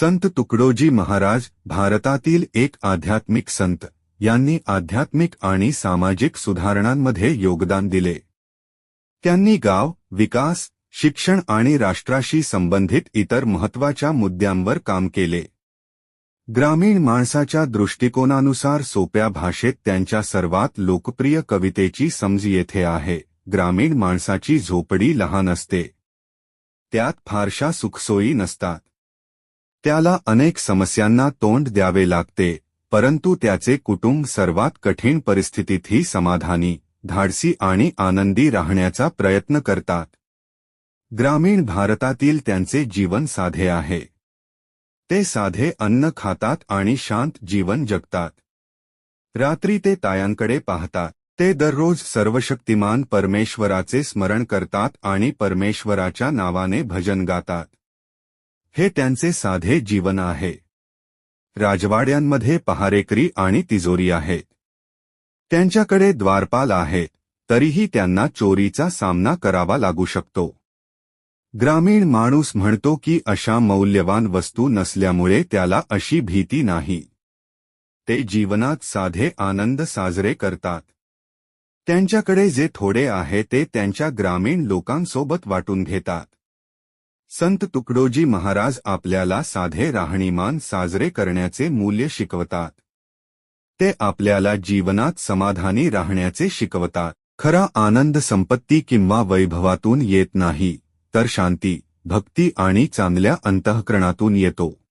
संत तुकडोजी महाराज भारतातील एक आध्यात्मिक संत. यांनी आध्यात्मिक आणि सामाजिक सुधारणांमध्ये योगदान दिले. त्यांनी गाव विकास शिक्षण आणि राष्ट्राशी संबंधित इतर महत्त्वाच्या मुद्द्यांवर काम केले. ग्रामीण माणसाच्या दृष्टिकोनानुसार सोप्या भाषेत त्यांच्या सर्वात लोकप्रिय कवितेची समज येथे आहे ग्रामीण माणसाची झोपडी लहान असते. त्यात फारशा सुखसोयी नसतात. त्याला अनेक समस्यांना तोंड द्यावे लागते परंतु त्याचे कुटुंब सर्वात कठीण परिस्थितीतही समाधानी धाडसी आणि आनंदी राहण्याचा प्रयत्न करतात. ग्रामीण भारतातील त्यांचे जीवन साधे आहे. ते साधे अन्न खातात आणि शांत जीवन जगतात. रात्री ते तायांकडे पाहतात ते दररोज सर्वशक्तिमान परमेश्वराचे स्मरण करतात आणि परमेश्वराच्या नावाने भजन गातात. हे त्यांचे साधे जीवन आहे. राजवाड्यांमध्ये पहारेकरी आणि तिजोरी आहेत त्यांच्याकडे द्वारपाल आहे तरीही त्यांना चोरीचा सामना करावा लागू शकतो. ग्रामीण माणूस म्हणतो की अशा मौल्यवान वस्तू नसल्यामुळे त्याला अशी भीती नाही. ते जीवनात साधे आनंद साजरे करतात. त्यांच्याकडे जे थोडे आहे ते त्यांच्या ग्रामीण लोकांसोबत वाटून घेतात. संत तुकडोजी महाराज आपल्याला साधे राहणीमान साजरे करण्याचे मूल्य शिकवतात. ते आपल्याला जीवनात समाधानी राहण्याचे शिकवतात. खरा आनंद संपत्ती किंवा वैभवातून येत नाही तर शांती भक्ती आणि चांगल्या अंतःकरणातून येतो.